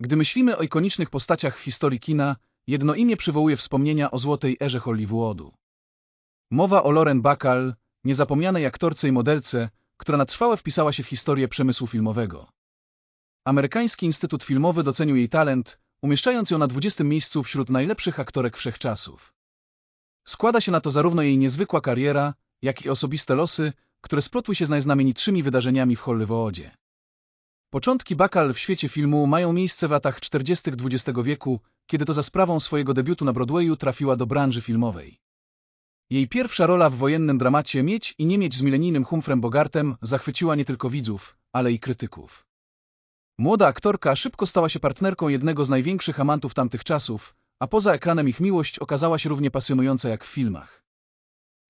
Gdy myślimy o ikonicznych postaciach w historii kina, jedno imię przywołuje wspomnienia o złotej erze Hollywoodu. Mowa o Lauren Bacall, niezapomnianej aktorce i modelce, która na trwałe wpisała się w historię przemysłu filmowego. Amerykański Instytut Filmowy docenił jej talent, umieszczając ją na 20. miejscu wśród najlepszych aktorek wszechczasów. Składa się na to zarówno jej niezwykła kariera, jak i osobiste losy, które splotły się z najznamienitszymi wydarzeniami w Hollywoodzie. Początki Bacall w świecie filmu mają miejsce w latach 40. XX wieku, kiedy to za sprawą swojego debiutu na Broadwayu trafiła do branży filmowej. Jej pierwsza rola w wojennym dramacie Mieć i nie mieć z milenijnym Humfrem Bogartem zachwyciła nie tylko widzów, ale i krytyków. Młoda aktorka szybko stała się partnerką jednego z największych amantów tamtych czasów, a poza ekranem ich miłość okazała się równie pasjonująca jak w filmach.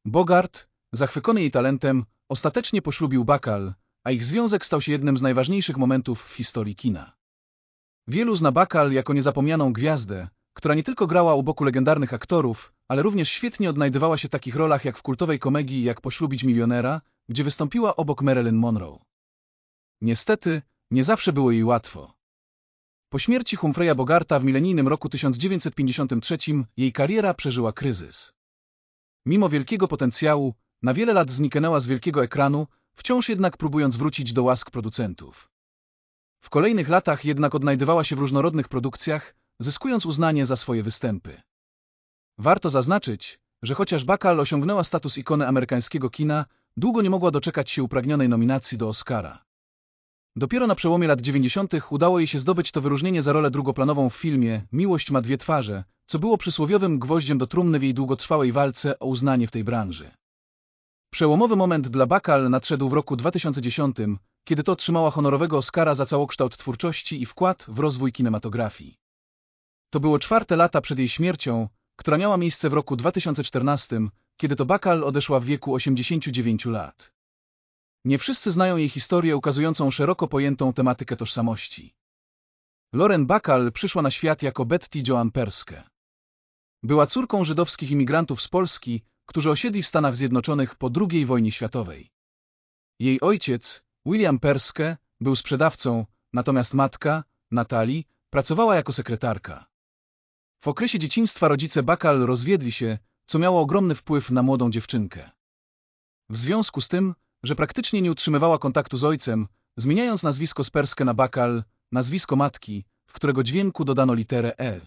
Bogart, zachwycony jej talentem, ostatecznie poślubił Bacall, a ich związek stał się jednym z najważniejszych momentów w historii kina. Wielu zna Bacall jako niezapomnianą gwiazdę, która nie tylko grała u boku legendarnych aktorów, ale również świetnie odnajdywała się w takich rolach jak w kultowej komedii Jak poślubić milionera, gdzie wystąpiła obok Marilyn Monroe. Niestety, nie zawsze było jej łatwo. Po śmierci Humphreya Bogarta w milenijnym roku 1953 jej kariera przeżyła kryzys. Mimo wielkiego potencjału, na wiele lat zniknęła z wielkiego ekranu, wciąż jednak próbując wrócić do łask producentów. W kolejnych latach jednak odnajdywała się w różnorodnych produkcjach, zyskując uznanie za swoje występy. Warto zaznaczyć, że chociaż Bacall osiągnęła status ikony amerykańskiego kina, długo nie mogła doczekać się upragnionej nominacji do Oscara. Dopiero na przełomie lat 90. udało jej się zdobyć to wyróżnienie za rolę drugoplanową w filmie Miłość ma dwie twarze, co było przysłowiowym gwoździem do trumny w jej długotrwałej walce o uznanie w tej branży. Przełomowy moment dla Bacall nadszedł w roku 2010, kiedy to otrzymała honorowego Oscara za całokształt twórczości i wkład w rozwój kinematografii. To było czwarte lata przed jej śmiercią, która miała miejsce w roku 2014, kiedy to Bacall odeszła w wieku 89 lat. Nie wszyscy znają jej historię ukazującą szeroko pojętą tematykę tożsamości. Lauren Bacall przyszła na świat jako Betty Joan Perske. Była córką żydowskich imigrantów z Polski, którzy osiedli w Stanach Zjednoczonych po II wojnie światowej. Jej ojciec, William Perske, był sprzedawcą, natomiast matka, Natalie, pracowała jako sekretarka. W okresie dzieciństwa rodzice Bacall rozwiedli się, co miało ogromny wpływ na młodą dziewczynkę. W związku z tym, że praktycznie nie utrzymywała kontaktu z ojcem, zmieniając nazwisko z Perskę na Bacall, nazwisko matki, w którego dźwięku dodano literę L.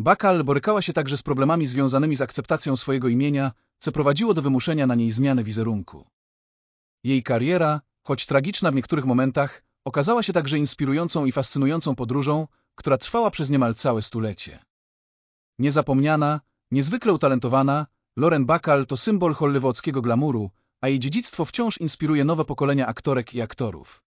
Bacall borykała się także z problemami związanymi z akceptacją swojego imienia, co prowadziło do wymuszenia na niej zmiany wizerunku. Jej kariera, choć tragiczna w niektórych momentach, okazała się także inspirującą i fascynującą podróżą, która trwała przez niemal całe stulecie. Niezapomniana, niezwykle utalentowana, Lauren Bacall to symbol hollywoodzkiego glamuru, a jej dziedzictwo wciąż inspiruje nowe pokolenia aktorek i aktorów.